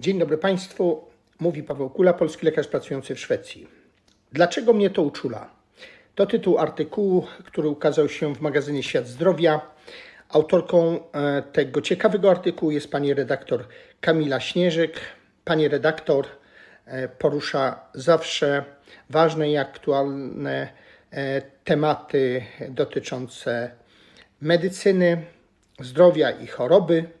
Dzień dobry Państwu. Mówi Paweł Kula, polski lekarz pracujący w Szwecji. Dlaczego mnie to uczula? To tytuł artykułu, który ukazał się w magazynie Świat Zdrowia. Autorką e, tego ciekawego artykułu jest pani redaktor Kamila Śnieżyk. Pani redaktor e, porusza zawsze ważne i aktualne e, tematy dotyczące medycyny, zdrowia i choroby.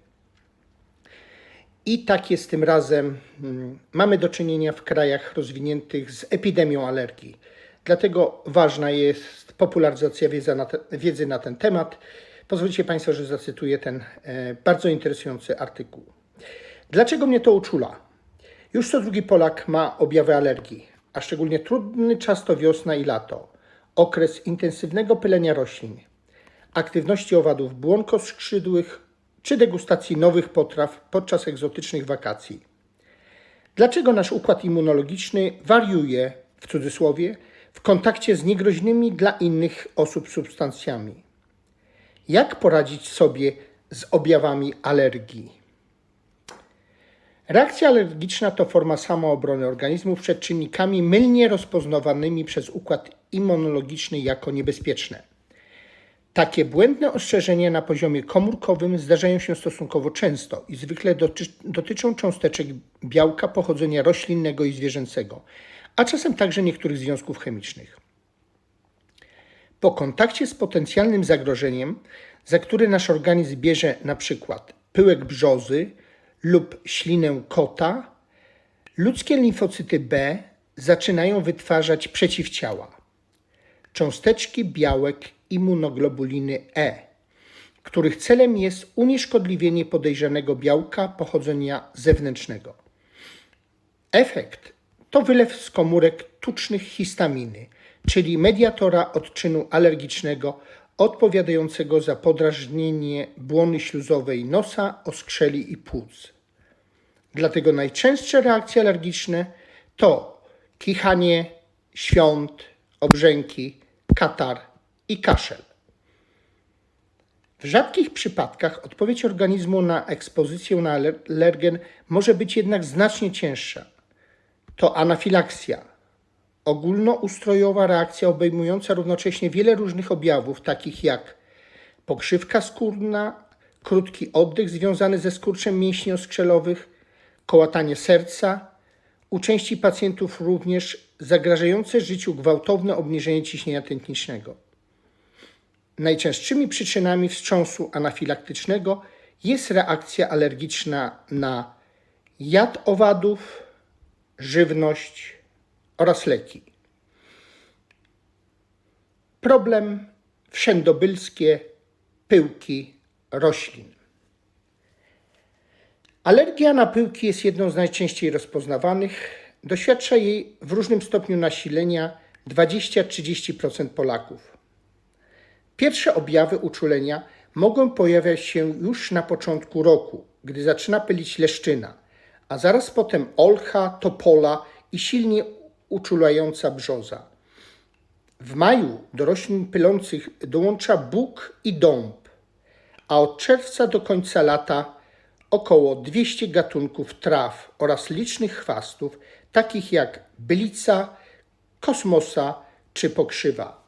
I tak jest tym razem. Mm, Mamy do czynienia w krajach rozwiniętych z epidemią alergii. Dlatego ważna jest popularyzacja wiedzy na, ten temat. Pozwólcie Państwo, że zacytuję ten e, bardzo interesujący artykuł. Dlaczego mnie to uczula? Już co drugi Polak ma objawy alergii, a szczególnie trudny czas to wiosna i lato. Okres intensywnego pylenia roślin, aktywności owadów błonkoskrzydłych czy degustacji nowych potraw podczas egzotycznych wakacji. Dlaczego nasz układ immunologiczny wariuje, w cudzysłowie, w kontakcie z niegroźnymi dla innych osób substancjami? Jak poradzić sobie z objawami alergii? Reakcja alergiczna to forma samoobrony organizmu przed czynnikami mylnie rozpoznawanymi przez układ immunologiczny jako niebezpieczne. Takie błędne ostrzeżenia na poziomie komórkowym zdarzają się stosunkowo często i zwykle doty dotyczą cząsteczek białka pochodzenia roślinnego i zwierzęcego, a czasem także niektórych związków chemicznych. Po kontakcie z potencjalnym zagrożeniem, za który nasz organizm bierze przykład pyłek brzozy lub ślinę kota, ludzkie limfocyty B zaczynają wytwarzać przeciwciała cząsteczki białek immunoglobuliny E, których celem jest unieszkodliwienie podejrzanego białka pochodzenia zewnętrznego. Efekt to wylew z komórek tucznych histaminy, czyli mediatora odczynu alergicznego odpowiadającego za podrażnienie błony śluzowej nosa, oskrzeli i płuc. Dlatego najczęstsze reakcje alergiczne to kichanie, świąt, obrzęki, katar i kaszel. W rzadkich przypadkach odpowiedź organizmu na ekspozycję na alergen może być jednak znacznie cięższa. To anafilakcja, ogólnoustrojowa reakcja obejmująca równocześnie wiele różnych objawów, takich jak pokrzywka skórna, krótki oddech związany ze skurczem mięśni oskrzelowych, kołatanie serca, u części pacjentów również zagrażające życiu gwałtowne obniżenie ciśnienia tętniczego. Najczęstszymi przyczynami wstrząsu anafilaktycznego jest reakcja alergiczna na jad owadów, żywność oraz leki. Problem wszędobylskie pyłki roślin. Alergia na pyłki jest jedną z najczęściej rozpoznawanych. Doświadcza jej w różnym stopniu nasilenia 20-30% Polaków. Pierwsze objawy uczulenia mogą pojawiać się już na początku roku, gdy zaczyna pylić leszczyna, a zaraz potem olcha, topola i silnie uczulająca brzoza. W maju do roślin pylących dołącza bóg i dąb, a od czerwca do końca lata około 200 gatunków traw oraz licznych chwastów, takich jak bylica, kosmosa czy pokrzywa.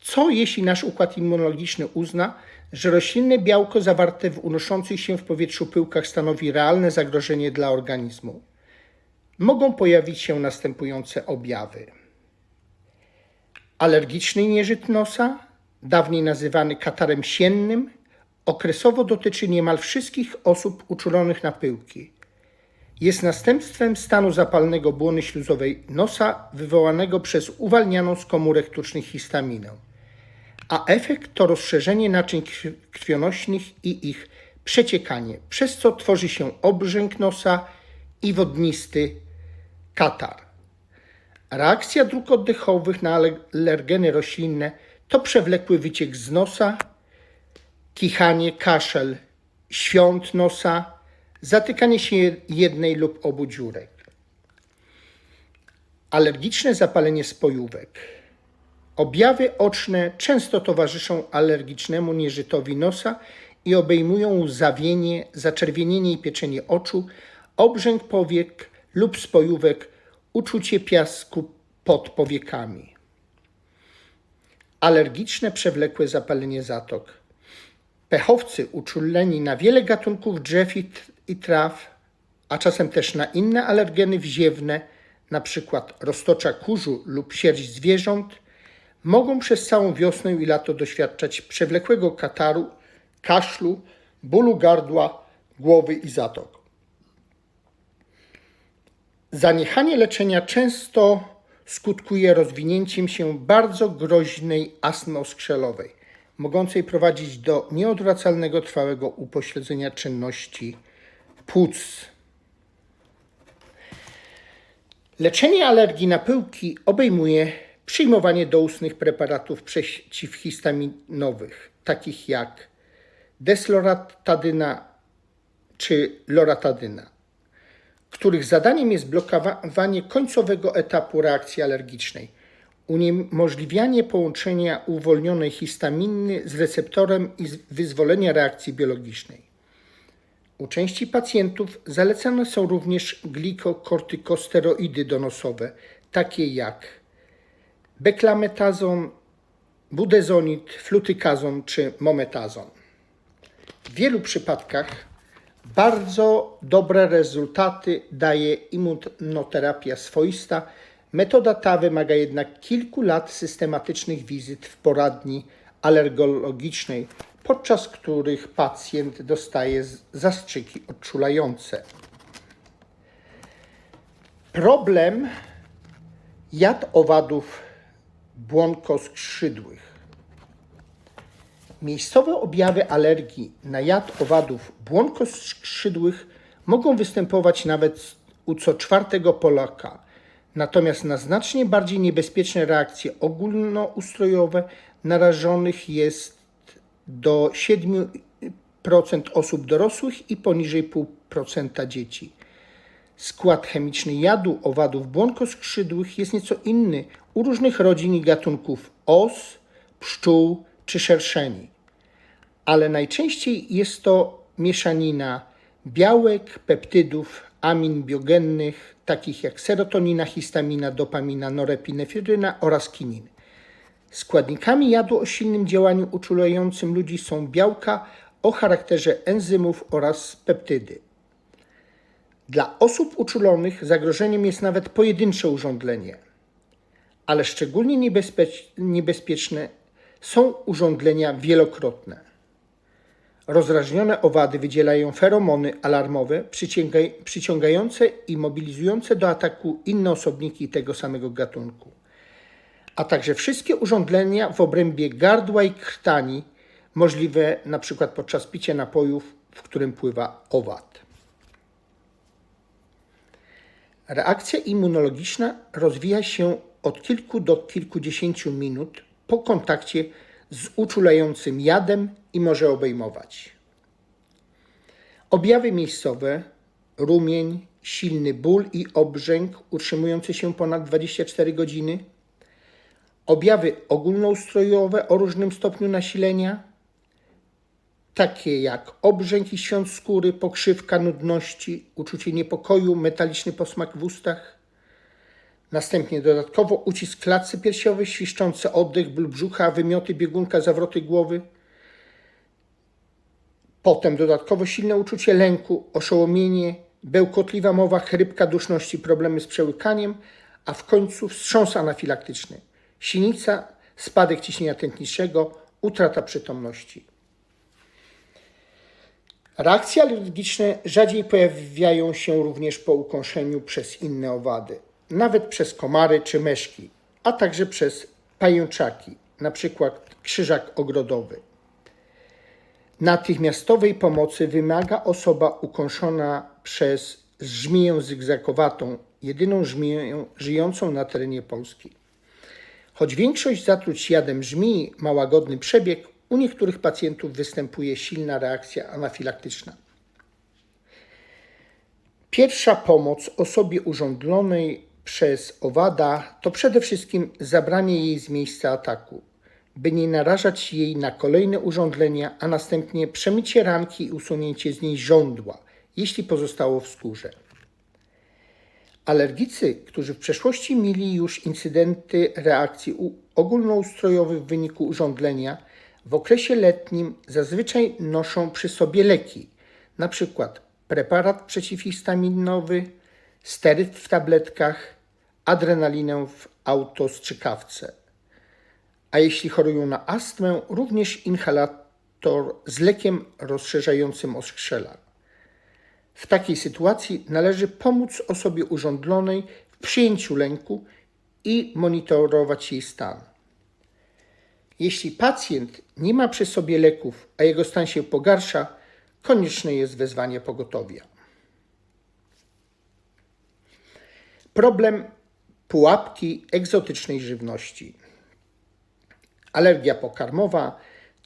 Co jeśli nasz układ immunologiczny uzna, że roślinne białko zawarte w unoszących się w powietrzu pyłkach stanowi realne zagrożenie dla organizmu? Mogą pojawić się następujące objawy: alergiczny nieżyt nosa, dawniej nazywany katarem siennym, okresowo dotyczy niemal wszystkich osób uczulonych na pyłki. Jest następstwem stanu zapalnego błony śluzowej nosa wywołanego przez uwalnianą z komórek tucznych histaminę, a efekt to rozszerzenie naczyń krwi- krwionośnych i ich przeciekanie, przez co tworzy się obrzęk nosa i wodnisty katar. Reakcja dróg oddechowych na alergeny roślinne to przewlekły wyciek z nosa, kichanie, kaszel, świąt nosa, zatykanie się jednej lub obu dziurek. Alergiczne zapalenie spojówek. Objawy oczne często towarzyszą alergicznemu nieżytowi nosa i obejmują łzawienie, zaczerwienienie i pieczenie oczu, obrzęk powiek lub spojówek, uczucie piasku pod powiekami. Alergiczne przewlekłe zapalenie zatok. Pechowcy uczuleni na wiele gatunków drzew i, i traw, a czasem też na inne alergeny wziewne, np. roztocza kurzu lub sierść zwierząt, mogą przez całą wiosnę i lato doświadczać przewlekłego kataru, kaszlu, bólu gardła, głowy i zatok. Zaniechanie leczenia często skutkuje rozwinięciem się bardzo groźnej astmy oskrzelowej, mogącej prowadzić do nieodwracalnego trwałego upośledzenia czynności płuc. Leczenie alergii na pyłki obejmuje przyjmowanie doustnych preparatów przeciwhistaminowych, takich jak desloratydyna czy loratadyna, których zadaniem jest blokowanie końcowego etapu reakcji alergicznej, uniemożliwianie połączenia uwolnionej histaminy z receptorem i wyzwolenia reakcji biologicznej. U części pacjentów zalecane są również glikokortykosteroidy donosowe, takie jak beklametazon, budezonid, flutykazon czy mometazon. W wielu przypadkach bardzo dobre rezultaty daje immunoterapia swoista. Metoda ta wymaga jednak kilku lat systematycznych wizyt w poradni alergologicznej, podczas których pacjent dostaje zastrzyki odczulające. Problem jad owadów błonkoskrzydłych. Miejscowe objawy alergii na jad owadów błonkoskrzydłych mogą występować nawet u co czwartego Polaka. Natomiast na znacznie bardziej niebezpieczne reakcje ogólnoustrojowe narażonych jest do 7% osób dorosłych i poniżej 0,5% dzieci. Skład chemiczny jadu owadów błonkoskrzydłych jest nieco inny u różnych rodzin i gatunków os, pszczół czy szerszeni, ale najczęściej jest to mieszanina białek, peptydów, amin biogennych, takich jak serotonina, histamina, dopamina, norepinefryna oraz kinin. Składnikami jadu o silnym działaniu uczulającym ludzi są białka o charakterze enzymów oraz peptydy. Dla osób uczulonych zagrożeniem jest nawet pojedyncze urządlenie, ale szczególnie niebezpieczne są urządlenia wielokrotne. Rozrażnione owady wydzielają feromony alarmowe przyciągające i mobilizujące do ataku inne osobniki tego samego gatunku, a także wszystkie urządlenia w obrębie gardła i krtani możliwe np. podczas picia napojów, w którym pływa owad. Reakcja immunologiczna rozwija się od kilku do kilkudziesięciu minut po kontakcie z uczulającym jadem i może obejmować objawy miejscowe, rumień, silny ból i obrzęk utrzymujący się ponad 24 godziny, objawy ogólnoustrojowe o różnym stopniu nasilenia, takie jak obrzęk i świąt skóry, pokrzywka nudności, uczucie niepokoju, metaliczny posmak w ustach. Następnie dodatkowo ucisk klatcy piersiowej, świszczący oddech, ból brzucha, wymioty biegunka, zawroty głowy. Potem dodatkowo silne uczucie lęku, oszołomienie, bełkotliwa mowa, chrypka, duszności, problemy z przełykaniem, a w końcu wstrząs anafilaktyczny, sinica, spadek ciśnienia tętniczego, utrata przytomności. Reakcje alergiczne rzadziej pojawiają się również po ukąszeniu przez inne owady, nawet przez komary czy meszki, a także przez pajęczaki, np. krzyżak ogrodowy. Natychmiastowej pomocy wymaga osoba ukąszona przez żmiję zygzakowatą, jedyną żmiję żyjącą na terenie Polski. Choć większość zatruć jadem żmii ma łagodny przebieg, u niektórych pacjentów występuje silna reakcja anafilaktyczna. Pierwsza pomoc osobie urządlonej przez owada to przede wszystkim zabranie jej z miejsca ataku, by nie narażać jej na kolejne urządzenia, a następnie przemycie ranki i usunięcie z niej żądła, jeśli pozostało w skórze. Alergicy, którzy w przeszłości mieli już incydenty reakcji ogólnoustrojowych w wyniku urządzenia, w okresie letnim zazwyczaj noszą przy sobie leki, np. preparat przeciwhistaminowy, steryt w tabletkach, adrenalinę w autostrzykawce. A jeśli chorują na astmę, również inhalator z lekiem rozszerzającym oskrzela. W takiej sytuacji należy pomóc osobie urządlonej w przyjęciu lęku i monitorować jej stan. Jeśli pacjent nie ma przy sobie leków, a jego stan się pogarsza, konieczne jest wezwanie pogotowia. Problem pułapki egzotycznej żywności. Alergia pokarmowa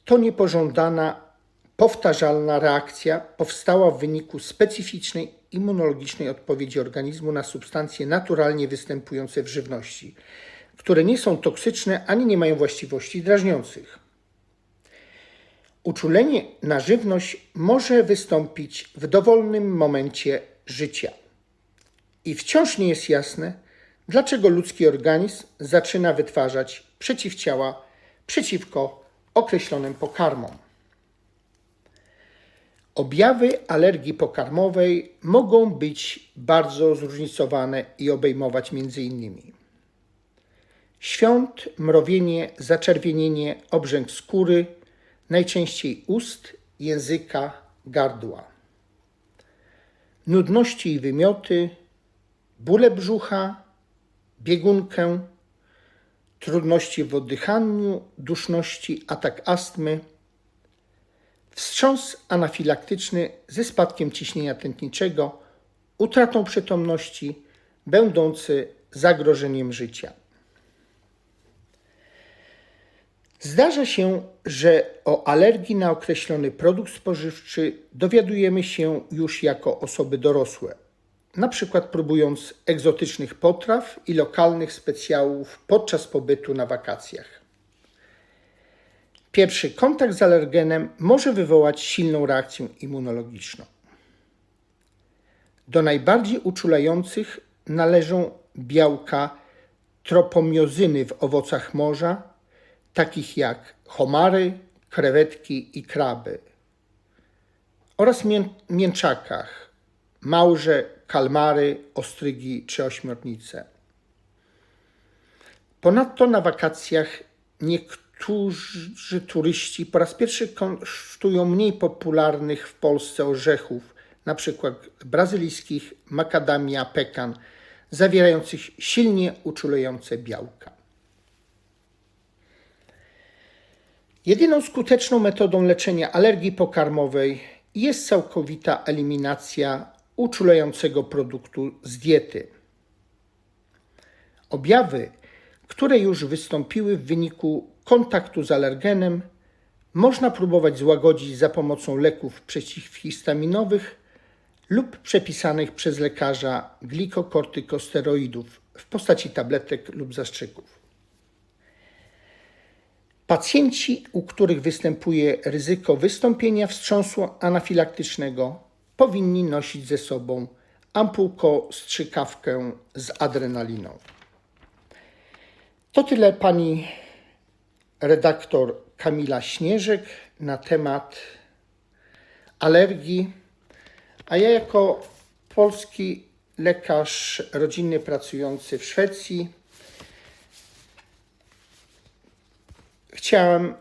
to niepożądana, powtarzalna reakcja powstała w wyniku specyficznej immunologicznej odpowiedzi organizmu na substancje naturalnie występujące w żywności, które nie są toksyczne ani nie mają właściwości drażniących. Uczulenie na żywność może wystąpić w dowolnym momencie życia. I wciąż nie jest jasne, dlaczego ludzki organizm zaczyna wytwarzać przeciwciała przeciwko określonym pokarmom. Objawy alergii pokarmowej mogą być bardzo zróżnicowane i obejmować m.in. świąt, mrowienie, zaczerwienienie, obrzęk skóry, najczęściej ust, języka, gardła, nudności i wymioty, bóle brzucha, biegunkę, trudności w oddychaniu, duszności, atak astmy, wstrząs anafilaktyczny ze spadkiem ciśnienia tętniczego, utratą przytomności, będący zagrożeniem życia. Zdarza się, że o alergii na określony produkt spożywczy dowiadujemy się już jako osoby dorosłe, na przykład próbując egzotycznych potraw i lokalnych specjałów podczas pobytu na wakacjach. Pierwszy kontakt z alergenem może wywołać silną reakcję immunologiczną. Do najbardziej uczulających należą białka tropomiozyny w owocach morza, takich jak homary, krewetki i kraby, oraz mię- mięczakach, małże, kalmary, ostrygi czy ośmiornice. Ponadto na wakacjach niektórzy turyści po raz pierwszy kosztują mniej popularnych w Polsce orzechów, np. brazylijskich macadamia pecan, zawierających silnie uczulające białka. Jedyną skuteczną metodą leczenia alergii pokarmowej jest całkowita eliminacja uczulającego produktu z diety. Objawy, które już wystąpiły w wyniku kontaktu z alergenem, można próbować złagodzić za pomocą leków przeciwhistaminowych lub przepisanych przez lekarza glikokortykosteroidów w postaci tabletek lub zastrzyków. Pacjenci, u których występuje ryzyko wystąpienia wstrząsu anafilaktycznego, powinni nosić ze sobą ampułko-strzykawkę z adrenaliną. To tyle pani redaktor Kamila Śnieżek na temat alergii, a ja jako polski lekarz rodzinny pracujący w Szwecji chciałem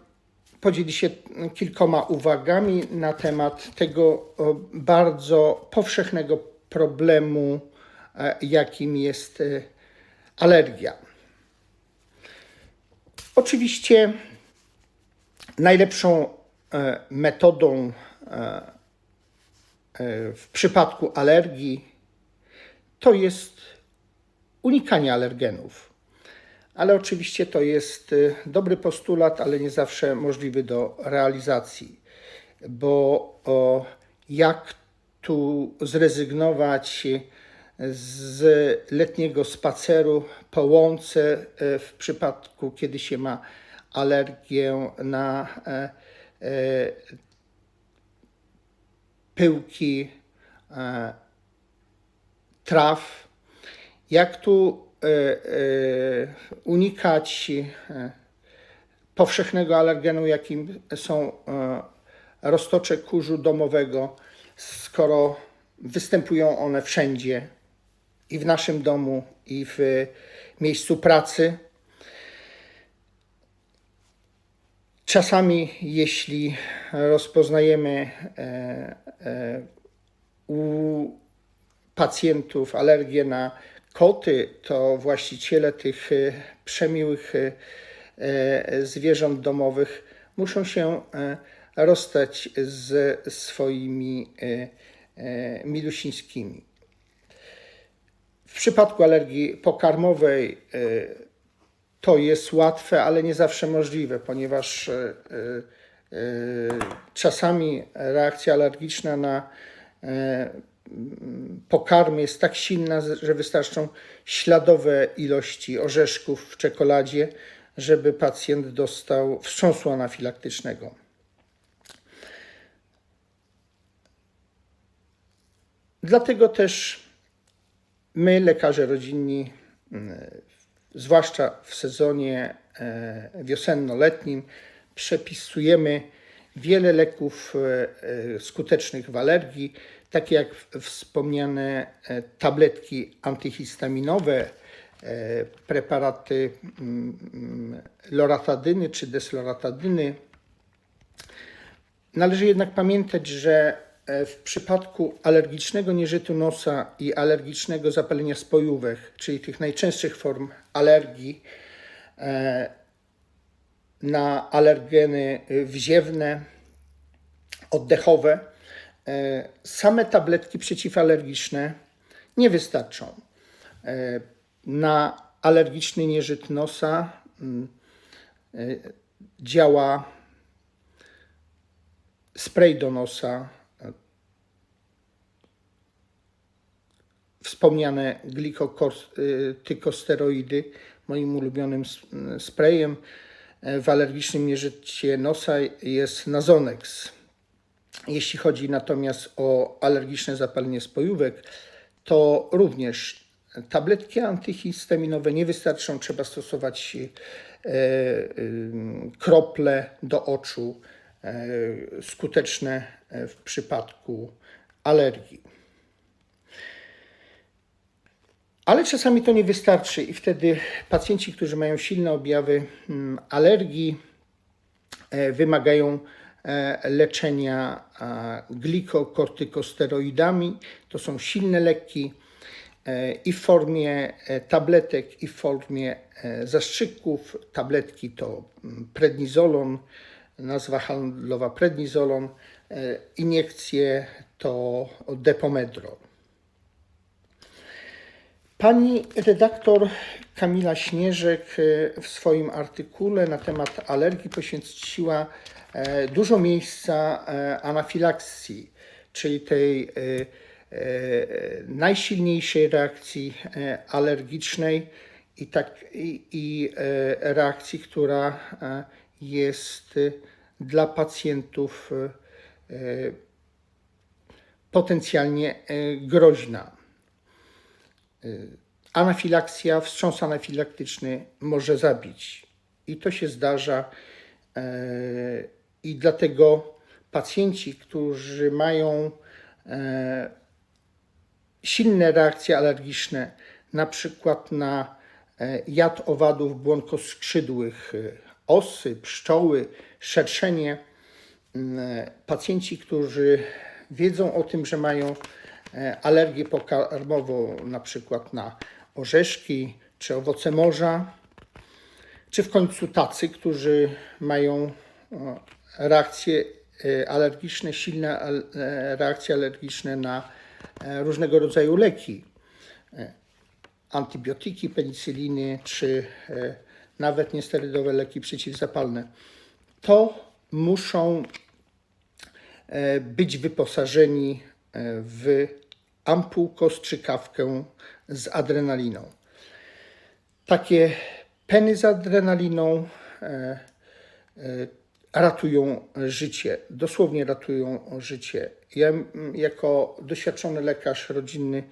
podzielić się kilkoma uwagami na temat tego o, bardzo powszechnego problemu, e, jakim jest e, alergia. Oczywiście najlepszą e, metodą w przypadku alergii to jest unikanie alergenów. Ale oczywiście to jest dobry postulat, ale nie zawsze możliwy do realizacji, bo jak tu zrezygnować z letniego spaceru po łące y, w przypadku, kiedy się ma alergię na e, e, pyłki e, traw. Jak tu e, e, unikać e, powszechnego alergenu, jakim są e, roztocze kurzu domowego, skoro występują one wszędzie i w naszym domu, i w miejscu pracy. Czasami, jeśli rozpoznajemy e, e, u pacjentów alergię na koty, to właściciele tych e, przemiłych e, e, zwierząt domowych muszą się rozstać z swoimi milusińskimi. W przypadku alergii pokarmowej e, to jest łatwe, ale nie zawsze możliwe, ponieważ e, e, czasami reakcja alergiczna na m, pokarmy jest tak silna, że wystarczą śladowe ilości orzeszków w czekoladzie, żeby pacjent dostał wstrząsu anafilaktycznego. Dlatego też my, lekarze rodzinni, mm, zwłaszcza w sezonie e, wiosenno-letnim, przepisujemy wiele leków e, e, skutecznych w alergii, takie jak wspomniane tabletki antyhistaminowe, preparaty mm, loratadyny czy desloratadyny. Należy jednak pamiętać, że w przypadku alergicznego nieżytu nosa i alergicznego zapalenia spojówek, czyli tych najczęstszych form alergii e, na alergeny wziewne, oddechowe, e, same tabletki przeciwalergiczne nie wystarczą. E, Na alergiczny nieżyt nosa mm, e, działa spray do nosa, e, wspomniane glikotykosteroidy, moim ulubionym m, sprayem e, w alergicznym nieżycie nosa jest Nazonex. Jeśli chodzi natomiast o alergiczne zapalenie spojówek, to również tabletki antyhistaminowe nie wystarczą, trzeba stosować e, ym, krople do oczu, e, skuteczne w przypadku alergii. Ale czasami to nie wystarczy i wtedy pacjenci, którzy mają silne objawy mm, alergii, e, wymagają e, leczenia glikokortykosteroidami. To są silne leki e, i w formie tabletek, i w formie zastrzyków. Tabletki to mm, prednizolon, nazwa handlowa prednizolon, iniekcje to depomedron. Pani redaktor Kamila Śnieżek e, w swoim artykule na temat alergii poświęciła e, dużo miejsca e, anafilakcji, czyli tej najsilniejszej reakcji alergicznej i, tak, i, i reakcji, która jest dla pacjentów potencjalnie groźna. Anafilakcja, wstrząs anafilaktyczny może zabić. I to się zdarza. e, I dlatego pacjenci, którzy mają e, silne reakcje alergiczne, na przykład na jad owadów błonkoskrzydłych, osy, pszczoły, szerszenie, pacjenci, którzy wiedzą o tym, że mają alergię pokarmową, na przykład na orzeszki czy owoce morza, czy w końcu tacy, którzy mają e, reakcje e, alergiczne, silne e, reakcje alergiczne na e, różnego rodzaju leki, e, antybiotyki, penicyliny, czy e, nawet niesterydowe leki przeciwzapalne. To muszą e, być wyposażeni e, w ampułko strzykawkę z adrenaliną. Takie peny z adrenaliną e, ratują życie, dosłownie ratują życie. Ja jako doświadczony lekarz rodzinny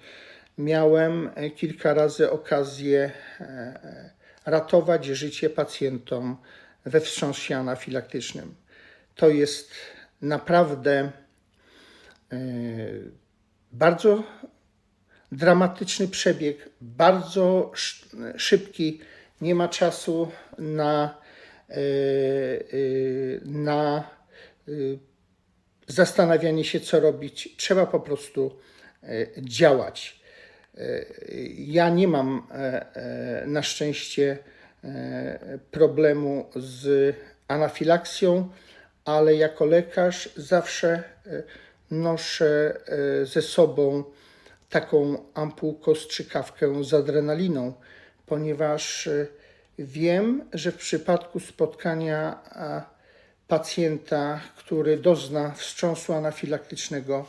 miałem e, kilka razy okazję e, ratować życie pacjentom we wstrząsie anafilaktycznym. To jest naprawdę e, bardzo dramatyczny przebieg, bardzo sz- szybki. Nie ma czasu na, e, e, na e, zastanawianie się, co robić. Trzeba po prostu e, działać. E, Ja nie mam e, e, na szczęście e, problemu z anafilaksją, ale jako lekarz zawsze e, noszę e, ze sobą taką ampułkę strzykawkę z adrenaliną, ponieważ e, wiem, że w przypadku spotkania pacjenta, który dozna wstrząsu anafilaktycznego,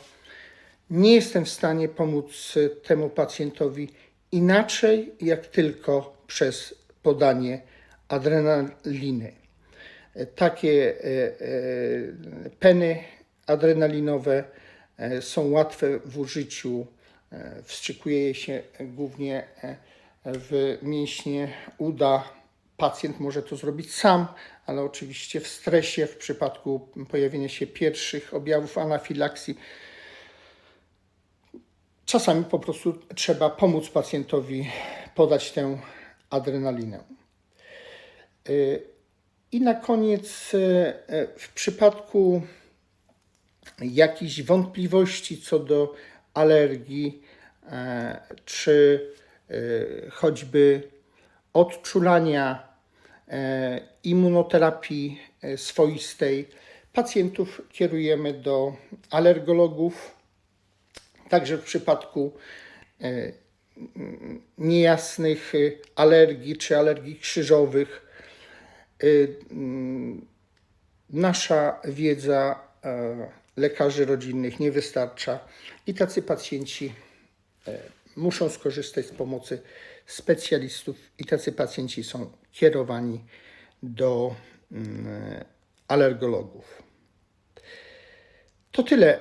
nie jestem w stanie pomóc e, temu pacjentowi inaczej, jak tylko przez podanie adrenaliny. Takie peny adrenalinowe e, są łatwe w użyciu. E, Wstrzykuje je się głównie e, w mięśnie uda. Pacjent może to zrobić sam, ale oczywiście w stresie, w przypadku pojawienia się pierwszych objawów anafilaksji, Czasami po prostu trzeba pomóc pacjentowi podać tę adrenalinę. I na koniec, w przypadku jakichś wątpliwości co do alergii, e, czy y, choćby odczulania e, immunoterapii e, swoistej, pacjentów kierujemy do alergologów. Także w przypadku e, niejasnych e, alergii czy alergii krzyżowych e, nasza wiedza e, lekarzy rodzinnych nie wystarcza i tacy pacjenci e, muszą skorzystać z pomocy specjalistów i tacy pacjenci są kierowani do mm, alergologów. To tyle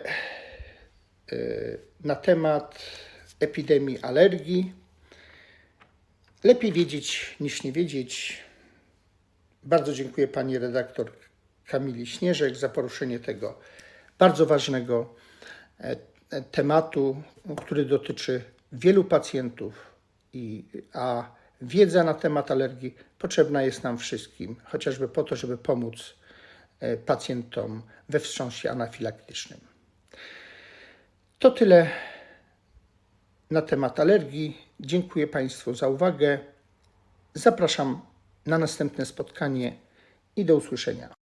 na temat epidemii alergii. Lepiej wiedzieć niż nie wiedzieć. Bardzo dziękuję pani redaktor Kamili Śnieżek za poruszenie tego bardzo ważnego e, e, tematu, który dotyczy wielu pacjentów, i, a wiedza na temat alergii potrzebna jest nam wszystkim, chociażby po to, żeby pomóc e, pacjentom we wstrząsie anafilaktycznym. To tyle na temat alergii. Dziękuję Państwu za uwagę. Zapraszam na następne spotkanie i do usłyszenia.